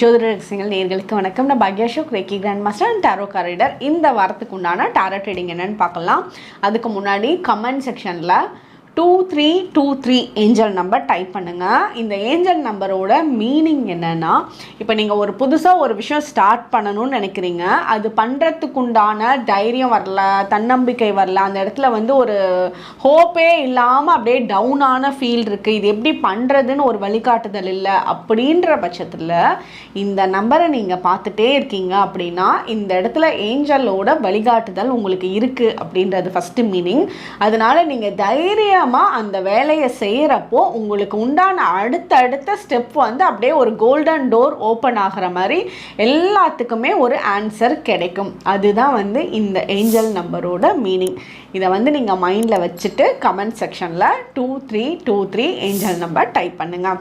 ஜோதிட ரகசியங்கள் நேர்களுக்கு வணக்கம். நான் Bhagyashok reiki grand master and tarot card reader இந்த வாரத்துக்கு உண்டான டாரோ ட்ரேடிங் என்னன்னு பார்க்கலாம். அதுக்கு முன்னாடி கமெண்ட் செக்ஷனில் two three two three angel number type பண்ணுங்கள் இந்த ஏஞ்சல் நம்பரோட மீனிங் என்னென்னா இப்போ நீங்கள் ஒரு புதுசாக ஒரு விஷயம் ஸ்டார்ட் பண்ணணும்னு நினைக்கிறீங்க. அது பண்ணுறதுக்குண்டான தைரியம் வரல தன்னம்பிக்கை வரல அந்த இடத்துல வந்து ஒரு ஹோப்பே இல்லாமல் அப்படியே டவுனான ஃபீல் இருக்குது இது எப்படி பண்ணுறதுன்னு ஒரு வழிகாட்டுதல் இல்லை. அப்படின்ற பட்சத்தில் இந்த நம்பரை நீங்கள் பார்த்துட்டே இருக்கீங்க அப்படின்னா இந்த இடத்துல ஏஞ்சலோட வழிகாட்டுதல் உங்களுக்கு இருக்குது அப்படின்றது ஃபஸ்ட்டு மீனிங் அதனால நீங்கள் தைரியமாக அந்த வேலையை செய்கிறப்போ உங்களுக்கு உண்டான அடுத்தடுத்த ஸ்டெப் வந்து அப்படியே ஒரு கோல்டன் டோர் ஓப்பன் ஆகிற மாதிரி எல்லாத்துக்குமே ஒரு ஆன்சர் கிடைக்கும். அதுதான் வந்து இந்த ஏஞ்சல் நம்பரோட மீனிங் இதை வந்து நீங்கள் மைண்டில் வச்சுட்டு கமெண்ட் செக்ஷனில் two three two three angel number type பண்ணுங்கள்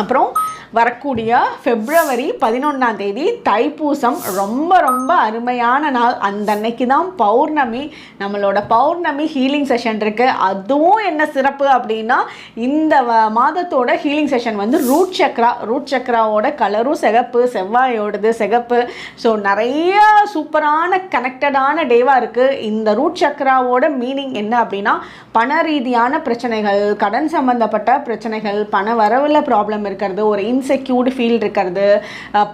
அப்புறம் வரக்கூடிய பிப்ரவரி பதினொன்றாம் தேதி தைப்பூசம். ரொம்ப ரொம்ப அருமையான நாள். அந்த அன்னைக்கு தான் பௌர்ணமி. நம்மளோட பௌர்ணமி ஹீலிங் செஷன் இருக்குது அதுவும் என்ன சிறப்பு அப்படின்னா இந்த வ- மாதத்தோட ஹீலிங் செஷன் வந்து ரூட் சக்ரா ரூட் சக்ராவோட கலரும் சிகப்பு செவ்வாயோடது சிகப்பு. ஸோ நிறைய சூப்பரான கனெக்டடான டேவாக இருக்குது இந்த ரூட் சக்ராவோட மீனிங் என்ன அப்படின்னா பண ரீதியான பிரச்சனைகள் கடன் சம்மந்தப்பட்ட பிரச்சனைகள் பண வரவில் ப்ராப்ளம் இருக்கிறது ஒரு இன் இன்செக்யூர்டு ஃபீல் இருக்கிறது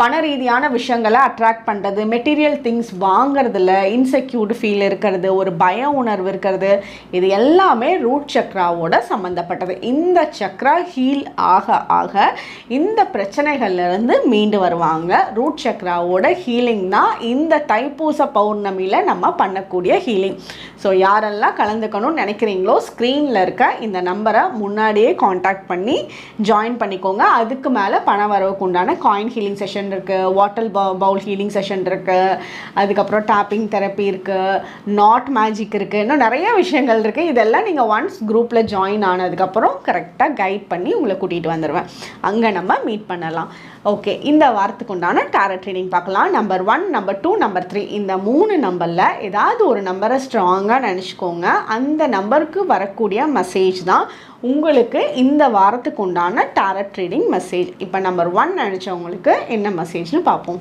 பண ரீதியான விஷயங்களை அட்ராக்ட் பண்ணுறது மெட்டீரியல் திங்ஸ் வாங்கிறதுல இன்செக்யூர்டு ஃபீல் இருக்கிறது ஒரு பய உணர்வு இருக்கிறது. இது எல்லாமே ரூட் சக்ராவோட சம்மந்தப்பட்டது இந்த சக்ரா ஹீல் ஆக ஆக இந்த பிரச்சனைகள்லேருந்து மீண்டு வருவாங்க. ரூட் சக்ராவோட ஹீலிங் தான் இந்த தைப்பூச பௌர்ணமியில் நம்ம பண்ணக்கூடிய ஹீலிங் ஸோ யாரெல்லாம் கலந்துக்கணும்னு நினைக்கிறீங்களோ ஸ்க்ரீனில் இருக்க இந்த நம்பரை முன்னாடியே காண்டாக்ட் பண்ணி ஜாயின் பண்ணிக்கோங்க. அதுக்கு மேலே பண வரவுக்கு உண்டான காயின் ஹீலிங் செஷன் இருக்குது வாட்டர் பவுல் ஹீலிங் செஷன் இருக்குது அதுக்கப்புறம் டேப்பிங் தெரப்பி இருக்குது நாட் மேஜிக் இருக்குது இன்னும் நிறைய விஷயங்கள் இருக்குது இதெல்லாம் நீங்கள் ஒன்ஸ் குரூப்பில் ஜாயின் ஆனதுக்கப்புறம் கரெக்டாக கைட் பண்ணி உங்களை கூட்டிகிட்டு வந்துடுவேன் அங்கே நம்ம மீட் பண்ணலாம். ஓகே இந்த வாரத்துக்கு உண்டான டேரட் ட்ரேடிங் பார்க்கலாம். Number one number two number three இந்த மூணு நம்பரில் ஏதாவது ஒரு நம்பரை ஸ்ட்ராங்காக நினச்சிக்கோங்க. அந்த நம்பருக்கு வரக்கூடிய மெசேஜ் தான் உங்களுக்கு இந்த வாரத்துக்கு உண்டான டேரட் ட்ரேடிங் மெசேஜ் இப்போ நம்பர் ஒன் நினச்சவங்களுக்கு என்ன மெசேஜ்னு பார்ப்போம்.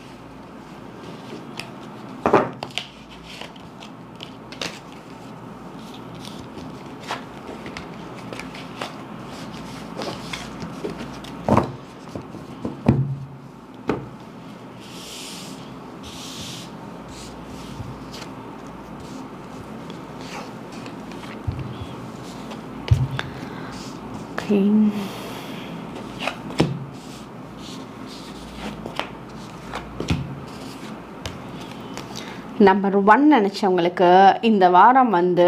நம்பர் ஒன் நினச்சவங்களுக்கு இந்த வாரம் வந்து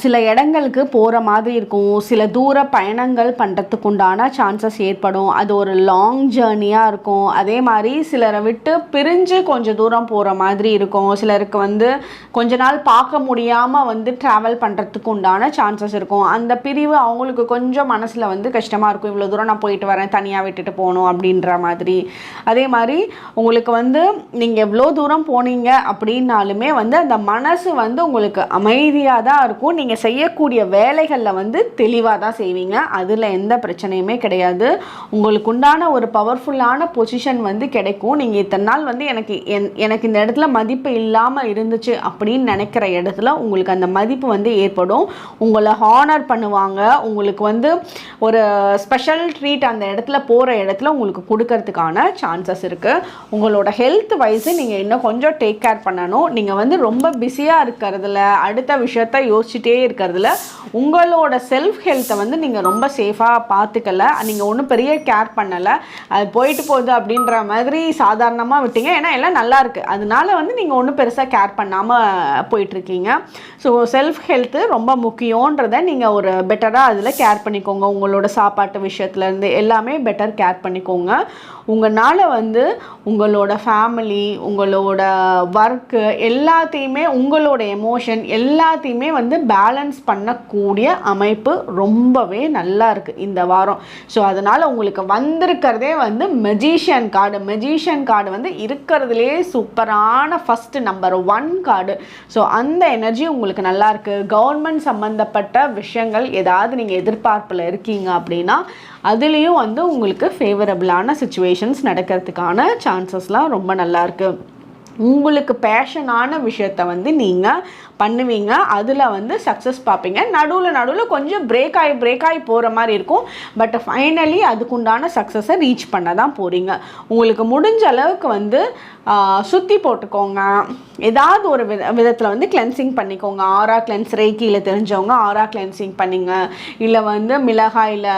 சில இடங்களுக்கு போகிற மாதிரி இருக்கும். சில தூர பயணங்கள் பண்ணுறதுக்கு உண்டான சான்சஸ் ஏற்படும். அது ஒரு லாங் ஜேர்னியாக இருக்கும். அதே மாதிரி சிலரை விட்டு பிரிஞ்சு கொஞ்சம் தூரம் போகிற மாதிரி இருக்கும். சிலருக்கு வந்து கொஞ்ச நாள் பார்க்க முடியாமல் வந்து ட்ராவல் பண்ணுறதுக்கு உண்டான சான்சஸ் இருக்கும். அந்த பிரிவு அவங்களுக்கு கொஞ்சம் மனசில் வந்து கஷ்டமாக இருக்கும். இவ்வளோ தூரம் நான் போயிட்டு வரேன் தனியாக விட்டுட்டு போகணும் அப்படின்ற மாதிரி. அதே மாதிரி உங்களுக்கு வந்து நீங்கள் எவ்வளோ தூரம் போனீங்க அப்படின்னாலுமே வந்து அந்த மனசு வந்து உங்களுக்கு அமைதியாக தான் இருக்கும். நீங்கள் செய்யக்கூடிய வேலைகளில் வந்து தெளிவாக தான் செய்வீங்க. அதில் எந்த பிரச்சனையுமே கிடையாது. உங்களுக்கு உண்டான ஒரு பவர்ஃபுல்லான பொசிஷன் வந்து கிடைக்கும். நீங்கள் இத்தனை நாள் வந்து எனக்கு என் எனக்கு இந்த இடத்துல மதிப்பு இல்லாமல் இருந்துச்சு அப்படின்னு நினைக்கிற இடத்துல உங்களுக்கு அந்த மதிப்பு வந்து ஏற்படும். உங்களை ஹானர் பண்ணுவாங்க. உங்களுக்கு வந்து ஒரு ஸ்பெஷல் ட்ரீட் அந்த இடத்துல போகிற இடத்துல உங்களுக்கு கொடுக்கறதுக்கான சான்சஸ் இருக்குது உங்களோட ஹெல்த் வைஸு நீங்கள் இன்னும் கொஞ்சம் டேக் கேர் பண்ணணும். நீங்கள் வந்து ரொம்ப பிஸியாக இருக்கிறதுல அடுத்த விஷயத்த யோசிச்சுட்டே இருக்கிறதுல உங்களோட செல்ஃப் ஹெல்த்தை வந்து நீங்கள் ரொம்ப சேஃபாக பார்த்துக்கல நீங்கள் ஒன்றும் பெரிய கேர் பண்ணலை. அது போயிட்டு போகுது அப்படின்ற மாதிரி சாதாரணமாக விட்டீங்க. ஏன்னா எல்லாம் நல்லா இருக்குது அதனால வந்து நீங்கள் ஒன்றும் பெருசாக கேர் பண்ணாமல் போயிட்டுருக்கீங்க ஸோ செல்ஃப் ஹெல்த்து ரொம்ப முக்கியன்றதை நீங்கள் ஒரு பெட்டராக அதில் கேர் பண்ணிக்கோங்க. உங்களோட சாப்பாட்டு விஷயத்துலேருந்து எல்லாமே பெட்டர் கேர் பண்ணிக்கோங்க. உங்களால் வந்து உங்களோட ஃபேமிலி உங்களோட ஒர்க்கு எல்லாத்தையுமே உங்களோட எமோஷன் எல்லாத்தையுமே வந்து பேலன்ஸ் பண்ணக்கூடிய அமைப்பு ரொம்பவே நல்லா இருக்குது இந்த வாரம். ஸோ அதனால் உங்களுக்கு வந்திருக்கிறதே வந்து மெஜிஷியன் கார்டு மெஜிஷியன் கார்டு வந்து இருக்கிறதுலே சூப்பரான first number one card so அந்த எனர்ஜி உங்களுக்கு நல்லா இருக்குது கவர்மெண்ட் சம்மந்தப்பட்ட விஷயங்கள் ஏதாவது நீங்கள் எதிர்பார்ப்பில் இருக்கீங்க அப்படின்னா அதுலேயும் வந்து உங்களுக்கு ஃபேவரபிளான சுச்சுவேஷன்ஸ் நடக்கிறதுக்கான சான்சஸ்லாம் ரொம்ப நல்லாயிருக்கு உங்களுக்கு பேஷனான விஷயத்த வந்து நீங்கள் பண்ணுவீங்க. அதில் வந்து சக்ஸஸ் பார்ப்பீங்க. நடுவில் நடுவில் கொஞ்சம் பிரேக் ஆகி பிரேக் ஆகி போகிற மாதிரி இருக்கும். பட் ஃபைனலி அதுக்குண்டான சக்ஸஸை ரீச் பண்ண தான் போகிறீங்க உங்களுக்கு முடிஞ்ச அளவுக்கு வந்து சுற்றி போட்டுக்கோங்க. ஏதாவது ஒரு வித விதத்தில் வந்து கிளென்சிங் பண்ணிக்கோங்க. ஆரா கிளென்ஸ் ரேக்கியில் தெரிஞ்சவங்க ஆரா கிளென்சிங் பண்ணிங்க. இல்லை வந்து மிளகாயில்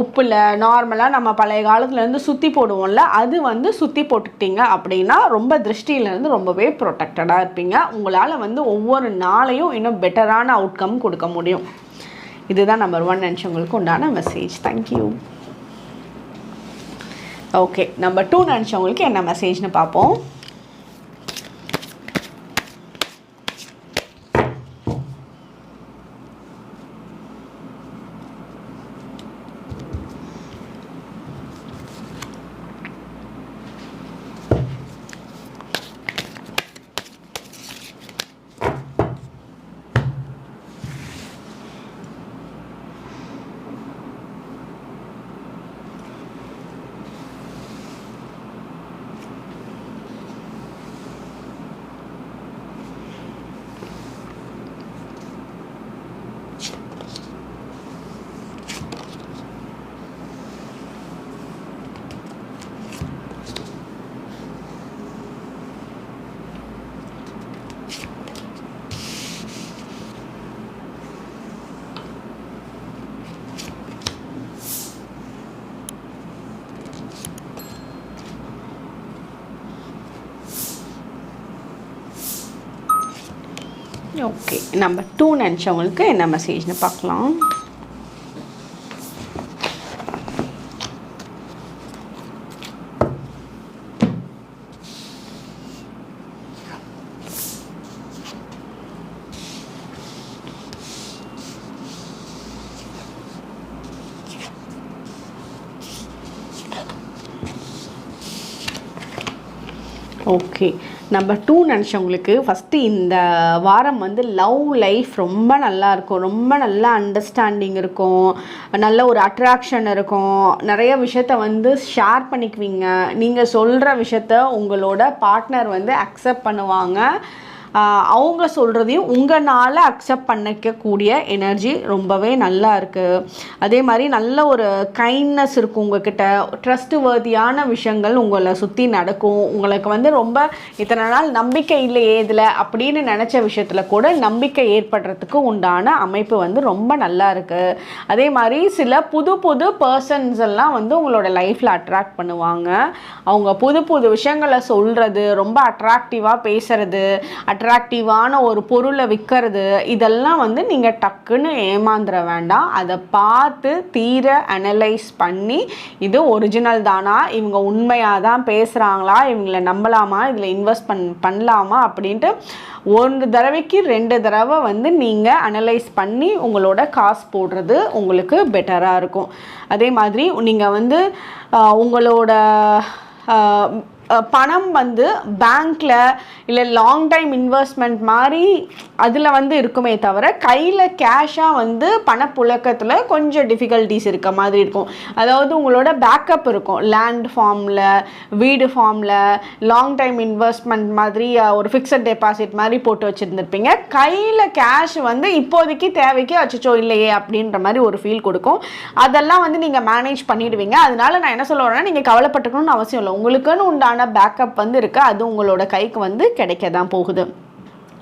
உப்பில் நார்மலாக நம்ம பழைய காலத்துலேருந்து சுற்றி போடுவோம்ல அது வந்து சுற்றி போட்டுக்கிட்டீங்க அப்படின்னா ரொம்ப திருஷ்டியிலேருந்து ரொம்பவே ப்ரொடெக்டடாக இருப்பீங்க. உங்களால் வந்து ஒவ்வொரு நாளையும் இன்னும் பெட்டரான அவுட்கம் கொடுக்க முடியும். இதுதான் நம்பர் ஒன் நினச்சவங்களுக்கு உண்டான message thank you okay number two நினச்சவங்களுக்கு என்ன மெசேஜ்னு பார்ப்போம். ஓகே நம்பர் டூ நினச்சவங்களுக்கு என்ன மெசேஜ்னு பார்க்கலாம். ஓகே நம்பர் டூ நினச்சவங்களுக்கு ஃபஸ்ட்டு இந்த வாரம் வந்து லவ் லைஃப் ரொம்ப நல்லா இருக்கும். ரொம்ப நல்ல அண்டர்ஸ்டாண்டிங் இருக்கும். நல்ல ஒரு அட்ராக்ஷன் இருக்கும். நிறைய விஷயத்த வந்து ஷேர் பண்ணிக்குவீங்க. நீங்கள் சொல்கிற விஷயத்த உங்களோட பார்ட்னர் வந்து அக்செப்ட் பண்ணுவாங்க. அவங்க சொல்கிறதையும் உங்களால் அக்செப்ட் பண்ணிக்கக்கூடிய எனர்ஜி ரொம்பவே நல்லா இருக்குது அதே மாதிரி நல்ல ஒரு கைண்ட்னஸ் இருக்கும் உங்ககிட்ட. ட்ரஸ்ட் வர்த்தியான விஷயங்கள் உங்களை சுற்றி நடக்கும். உங்களுக்கு வந்து ரொம்ப இத்தனை நாள் நம்பிக்கை இல்லையே இதில் அப்படின்னு நினச்ச விஷயத்தில் கூட நம்பிக்கை ஏற்படுறதுக்கு உண்டான அமைப்பு வந்து ரொம்ப நல்லா இருக்குது அதே மாதிரி சில புது புது பர்சன்ஸ் எல்லாம் வந்து உங்களோட லைஃப்பில் அட்ராக்ட் பண்ணுவாங்க. அவங்க புது புது விஷயங்களை சொல்கிறது ரொம்ப அட்ராக்டிவாக பேசுகிறது அட்ரா அட்ராக்டிவான ஒரு பொருளை விற்கிறது இதெல்லாம் வந்து நீங்கள் டக்குன்னு ஏமாந்துட வேண்டாம். அதை பார்த்து தீர அனலைஸ் பண்ணி இது ஒரிஜினல் தானா? இவங்க உண்மையாக தான் பேசுகிறாங்களா இவங்கள நம்பலாமா? இதில் இன்வெஸ்ட் பண் பண்ணலாமா? அப்படின்ட்டு ஒரு தடவைக்கு ரெண்டு தடவை வந்து நீங்கள் அனலைஸ் பண்ணி உங்களோட காசு போடுறது உங்களுக்கு பெட்டராக இருக்கும். அதே மாதிரி நீங்கள் வந்து உங்களோட பணம் வந்து பேங்க்கில் இல்லை லாங் டைம் இன்வெஸ்ட்மெண்ட் மாதிரி அதில் வந்து இருக்குமே தவிர கையில் கேஷாக வந்து பணப்புழக்கத்தில் கொஞ்சம் டிஃபிகல்ட்டிஸ் இருக்க மாதிரி இருக்கும். அதாவது உங்களோட பேக்கப் இருக்கும். லேண்ட் ஃபார்மில் வீடு ஃபார்மில் லாங் டைம் இன்வெஸ்ட்மெண்ட் மாதிரி ஒரு ஃபிக்ஸட் டெபாசிட் மாதிரி போட்டு வச்சுருந்துருப்பீங்க. கையில் கேஷ் வந்து இப்போதைக்கு தேவைக்கு அச்சச்சோ இல்லையே அப்படின்ற மாதிரி ஒரு ஃபீல் கொடுக்கும். அதெல்லாம் வந்து நீங்கள் மேனேஜ் பண்ணிடுவீங்க. அதனால நான் என்ன சொல்ல வரேன்னா நீங்கள் கவலைப்பட்டுக்கணும்னு அவசியம் இல்லை. உங்களுக்குன்னு உண்டான பேக்கப் வந்து இருக்குது அது உங்களோட கைக்கு வந்து கிடைக்க தான் போகுது.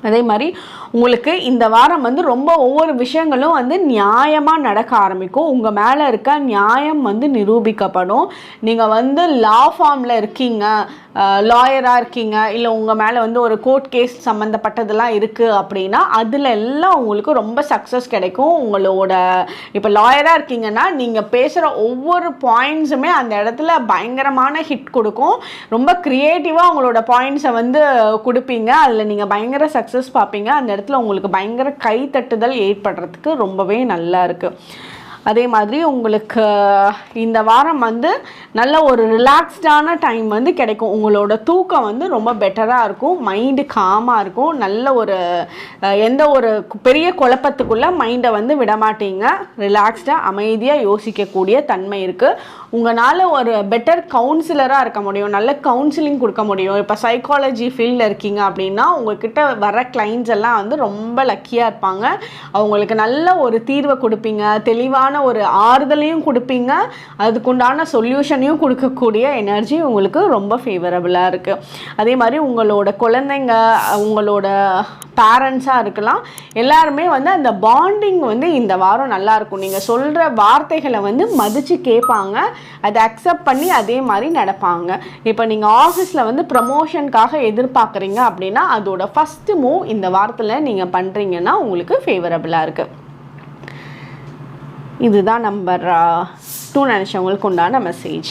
அதே மாதிரி உங்களுக்கு இந்த வாரம் வந்து ரொம்ப ஒவ்வொரு விஷயங்களும் வந்து நியாயமாக நடக்க ஆரம்பிக்கும். உங்கள் மேலே இருக்க நியாயம் வந்து நிரூபிக்கப்படும். நீங்கள் வந்து லா ஃபார்மில் இருக்கீங்க. லாயராக இருக்கீங்க இல்லை உங்கள் மேலே வந்து ஒரு கோர்ட் கேஸ் சம்மந்தப்பட்டதெல்லாம் இருக்குது அப்படின்னா அதில் எல்லாம் உங்களுக்கு ரொம்ப சக்ஸஸ் கிடைக்கும். உங்களோட இப்போ லாயராக இருக்கீங்கன்னா நீங்கள் பேசுகிற ஒவ்வொரு பாயிண்ட்ஸுமே அந்த இடத்துல பயங்கரமான ஹிட் கொடுக்கும். ரொம்ப க்ரியேட்டிவாக உங்களோட பாயிண்ட்ஸை வந்து கொடுப்பீங்க. அதில் நீங்கள் பயங்கர சக்ஸஸ் பார்ப்பீங்க. அந்த இடத்துல உங்களுக்கு பயங்கர கைத்தட்டுதல் ஏற்படுறதுக்கு ரொம்பவே நல்லா இருக்குது அதே மாதிரி உங்களுக்கு இந்த வாரம் வந்து நல்ல ஒரு ரிலாக்ஸ்டான டைம் வந்து கிடைக்கும். உங்களோட தூக்கம் வந்து ரொம்ப பெட்டராக இருக்கும். மைண்டு காமாக இருக்கும். நல்ல ஒரு எந்த ஒரு பெரிய குழப்பத்துக்குள்ளே மைண்டை வந்து விடமாட்டீங்க. ரிலாக்ஸ்டாக அமைதியாக யோசிக்கக்கூடிய தன்மை இருக்குது உங்களால் ஒரு பெட்டர் கவுன்சிலராக இருக்க முடியும் நல்ல கவுன்சிலிங் கொடுக்க முடியும். இப்போ சைக்காலஜி ஃபீல்டில் இருக்கீங்க அப்படின்னா உங்ககிட்ட வர கிளைண்ட்ஸ் எல்லாம் வந்து ரொம்ப லக்கியாக இருப்பாங்க. அவங்களுக்கு நல்ல ஒரு தீர்வை கொடுப்பீங்க தெளிவான ஒரு ஆறுதலையும் கொடுப்பீங்க. அதுக்குண்டான சொல்யூஷனையும் கொடுக்கக்கூடிய எனர்ஜி உங்களுக்கு ரொம்ப ஃபேவரபுளாக இருக்குது அதே மாதிரி உங்களோட குழந்தைங்க உங்களோட பேரண்ட்ஸாக இருக்கலாம். எல்லாருமே வந்து அந்த பாண்டிங் வந்து இந்த வாரம் நல்லாயிருக்கும் நீங்கள் சொல்கிற வார்த்தைகளை வந்து மதித்து கேட்பாங்க. அதை அக்செப்ட் பண்ணி அதே மாதிரி நடப்பாங்க. இப்போ நீங்கள் ஆஃபீஸில் வந்து ப்ரமோஷனுக்காக எதிர்பார்க்குறீங்க அப்படின்னா அதோட ஃபஸ்ட்டு மூவ் இந்த வாரத்தில் நீங்கள் பண்ணுறீங்கன்னா உங்களுக்கு ஃபேவரபுளாக இருக்குது இதுதான் நம்பர் டூ நினச்சவங்களுக்கு உண்டான மெசேஜ்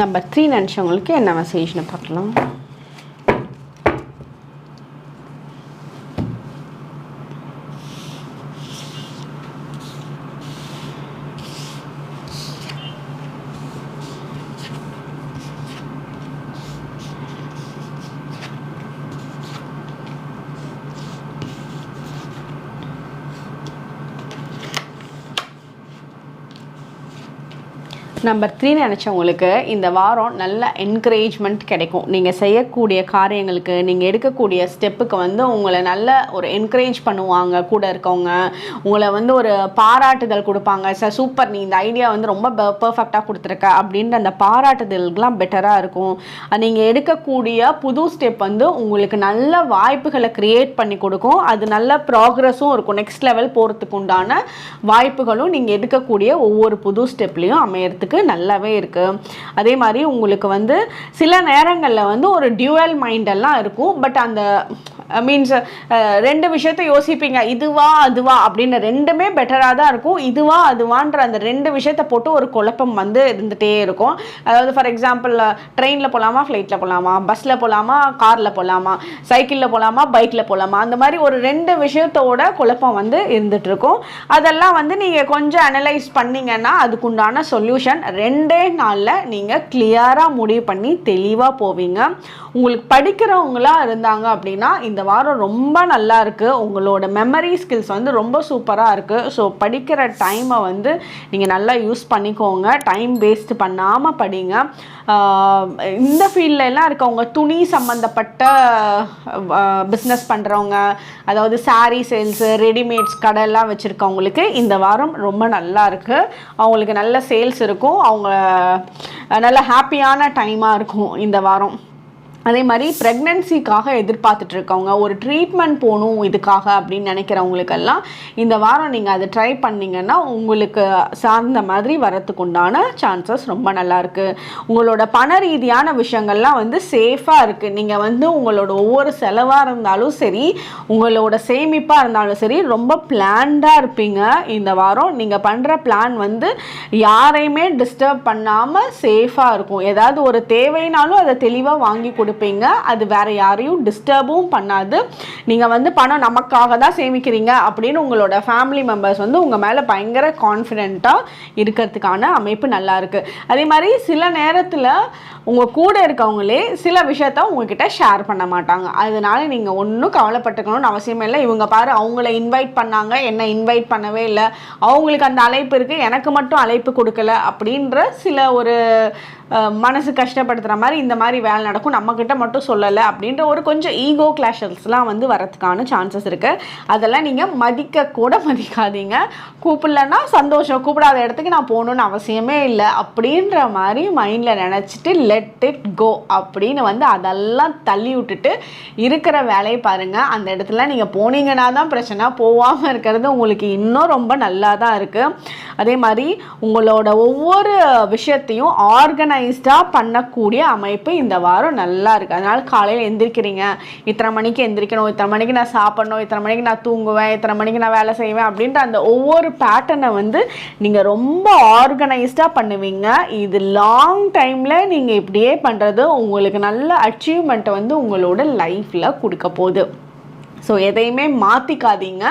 நம்பர் த்ரீ நினச்சவங்களுக்கு என்ன மெசேஜ்னு பார்க்கலாம். நம்பர் த்ரீ நினச்சவங்களுக்கு இந்த வாரம் நல்ல என்கரேஜ்மெண்ட் கிடைக்கும். நீங்கள் செய்யக்கூடிய காரியங்களுக்கு நீங்கள் எடுக்கக்கூடிய ஸ்டெப்புக்கு வந்து உங்களை நல்ல ஒரு என்கரேஜ் பண்ணுவாங்க. கூட இருக்கவங்க உங்களை வந்து ஒரு பாராட்டுதல் கொடுப்பாங்க. சார் சூப்பர் நீ இந்த ஐடியா வந்து ரொம்ப பர்ஃபெக்டாக கொடுத்துருக்க. அப்படின்ற அந்த பாராட்டுதல்கெலாம் பெட்டராக இருக்கும். நீங்கள் எடுக்கக்கூடிய புது ஸ்டெப் வந்து உங்களுக்கு நல்ல வாய்ப்புகளை க்ரியேட் பண்ணி கொடுக்கும். அது நல்ல ப்ராக்ரஸும் இருக்கும். நெக்ஸ்ட் லெவல் போகிறதுக்கு உண்டான வாய்ப்புகளும் நீங்கள் எடுக்கக்கூடிய ஒவ்வொரு புது ஸ்டெப்லேயும் அமையறதுக்கு நல்லாவே இருக்குது அதே மாதிரி உங்களுக்கு வந்து சில நேரங்களில் வந்து ஒரு டியூவல் மைண்டெல்லாம் இருக்கும். பட் அந்த Uh, மீன்ஸ் uh, uh, ரெண்டு விஷயத்த யோசிப்பீங்க. இதுவா அதுவா அப்படின்னு ரெண்டுமே பெட்டராக தான் இருக்கும். இதுவா அதுவான்ற அந்த ரெண்டு விஷயத்த போட்டு ஒரு குழப்பம் வந்து இருந்துகிட்டே இருக்கும். அதாவது ஃபார் எக்ஸாம்பிள் ட்ரெயினில் போகலாமா ஃப்ளைட்டில் போகலாமா பஸ்ஸில் போகலாமா காரில் போகலாமா சைக்கிளில் போகலாமா பைக்கில் போகலாமா அந்த மாதிரி ஒரு ரெண்டு விஷயத்தோட குழப்பம் வந்து இருந்துகிட்ருக்கும் அதெல்லாம் வந்து நீங்கள் கொஞ்சம் அனலைஸ் பண்ணிங்கன்னா அதுக்குண்டான சொல்யூஷன் ரெண்டே நாளில் நீங்கள் கிளியராக முடிவு பண்ணி தெளிவாக போவீங்க. உங்களுக்கு படிக்கிறவங்களா இருந்தாங்க அப்படின்னா இந்த இந்த வாரம் ரொம்ப நல்லா இருக்குது உங்களோட மெமரி ஸ்கில்ஸ் வந்து ரொம்ப சூப்பராக இருக்குது ஸோ படிக்கிற டைமை வந்து நீங்கள் நல்லா யூஸ் பண்ணிக்கோங்க. டைம் வேஸ்ட் பண்ணாமல் படிங்க. இந்த ஃபீல்டெல்லாம் இருக்கவங்க துணி சம்மந்தப்பட்ட பிஸ்னஸ் பண்ணுறவங்க அதாவது சாரீ சேல்ஸு ரெடிமேட்ஸ் கடையெல்லாம் வச்சுருக்கவங்களுக்கு இந்த வாரம் ரொம்ப நல்லா இருக்குது அவங்களுக்கு நல்ல சேல்ஸ் இருக்கும். அவங்க நல்ல ஹாப்பியான டைமாக இருக்கும் இந்த வாரம். அதே மாதிரி ப்ரெக்னென்சிக்காக எதிர்பார்த்துட்டு இருக்கவங்க ஒரு ட்ரீட்மெண்ட் போகணும் இதுக்காக அப்படின்னு நினைக்கிறவங்களுக்கெல்லாம் இந்த வாரம் நீங்கள் அதை ட்ரை பண்ணிங்கன்னா உங்களுக்கு சார்ந்த மாதிரி வரத்துக்கு உண்டான சான்சஸ் ரொம்ப நல்லா இருக்குது உங்களோட பண ரீதியான விஷயங்கள்லாம் வந்து சேஃபாக இருக்குது நீங்கள் வந்து உங்களோட ஒவ்வொரு செலவாக இருந்தாலும் சரி உங்களோட சேமிப்பாக இருந்தாலும் சரி ரொம்ப பிளான்டாக இருப்பீங்க. இந்த வாரம் நீங்கள் பண்ணுற பிளான் வந்து யாரையுமே டிஸ்டர்ப் பண்ணாமல் சேஃபாக இருக்கும். ஏதாவது ஒரு தேவைனாலும் அதை தெளிவாக வாங்கி இருப்பீங்க. அது வேற யாரையும் டிஸ்டர்பும் பண்ணாது. நீங்கள் வந்து பணம் நமக்காக தான் சேமிக்கிறீங்க அப்படின்னு உங்களோட ஃபேமிலி மெம்பர்ஸ் வந்து உங்கள் மேலே பயங்கர கான்ஃபிடெண்ட்டாக இருக்கிறதுக்கான அமைப்பு நல்லா இருக்கு. அதே மாதிரி சில நேரத்தில் உங்கள் கூட இருக்கவங்களே சில விஷயத்த உங்ககிட்ட ஷேர் பண்ண மாட்டாங்க. அதனால நீங்கள் ஒன்றும் கவலைப்பட்டுக்கணும்னு அவசியமே இல்லை. இவங்க பாரு அவங்கள இன்வைட் பண்ணாங்க என்ன இன்வைட் பண்ணவே இல்லை. அவங்களுக்கு அந்த அழைப்பு இருக்குது எனக்கு மட்டும் அழைப்பு கொடுக்கல அப்படின்ற சில ஒரு மனசு கஷ்டப்படுத்துகிற மாதிரி இந்த மாதிரி வேலை நடக்கும். உங்ககிட்ட மட்டும் சொல்லலை அப்படின்ற ஒரு கொஞ்சம் ஈகோ கிளாஷஸ்லாம் வந்து வரதுக்கான சான்சஸ் இருக்குது அதெல்லாம் நீங்கள் மதிக்க கூட மதிக்காதீங்க. கூப்பிடலன்னா சந்தோஷம். கூப்பிடாத இடத்துக்கு நான் போகணுன்னு அவசியமே இல்லை. அப்படின்ற மாதிரி மைண்டில் நினச்சிட்டு லெட் இட் கோ அப்படின்னு வந்து அதெல்லாம் தள்ளி விட்டுட்டு இருக்கிற வேலையை பாருங்கள் அந்த இடத்துல நீங்கள் போனீங்கன்னா தான் பிரச்சனை. போகாமல் இருக்கிறது உங்களுக்கு இன்னும் ரொம்ப நல்லா தான் இருக்குது அதே மாதிரி உங்களோட ஒவ்வொரு விஷயத்தையும் ஆர்கனைஸ்டாக பண்ணக்கூடிய அமைப்பு இந்த வாரம் நல்லா இருக்குது அதனால் காலையில் எந்திரிக்கிறீங்க. இத்தனை மணிக்கு எந்திரிக்கணும். இத்தனை மணிக்கு நான் சாப்பிடணும். இத்தனை மணிக்கு நான் தூங்குவேன். இத்தனை மணிக்கு நான் வேலை செய்வேன் அப்படின்ற அந்த ஒவ்வொரு பேட்டர்னை வந்து நீங்கள் ரொம்ப ஆர்கனைஸ்டாக பண்ணுவீங்க. இது லாங் டைமில் நீங்கள் இப்படியே பண்ணுறது உங்களுக்கு நல்ல அச்சீவ்மெண்ட்டை வந்து உங்களோட லைஃப்பில் கொடுக்க போகுது. ஸோ எதையுமே மாற்றிக்காதீங்க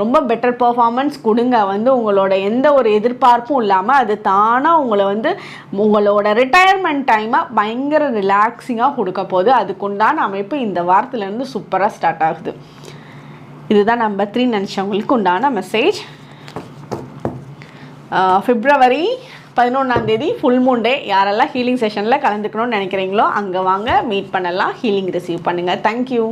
ரொம்ப பெட்டர் பர்ஃபார்மன்ஸ் கொடுங்க. வந்து உங்களோட எந்த ஒரு எதிர்பார்ப்பும் இல்லாமல் அது தானாக உங்களை வந்து உங்களோட ரிட்டையர்மெண்ட் டைமை பயங்கர ரிலாக்ஸிங்காக கொடுக்க போகுது. அதுக்குண்டான அமைப்பு இந்த வாரத்துலேருந்து சூப்பராக ஸ்டார்ட் ஆகுது. இதுதான் நம்பர் த்ரீ நினச்சவங்களுக்கு உண்டான மெசேஜ் ஃபிப்ரவரி பதினொன்றாம் தேதி ஃபுல் மூன் டே யாரெல்லாம் ஹீலிங் செஷனில் கலந்துக்கணும்னு நினைக்கிறீங்களோ அங்கே வாங்க மீட் பண்ணலாம். ஹீலிங் ரிசீவ் பண்ணுங்கள் தேங்க்யூ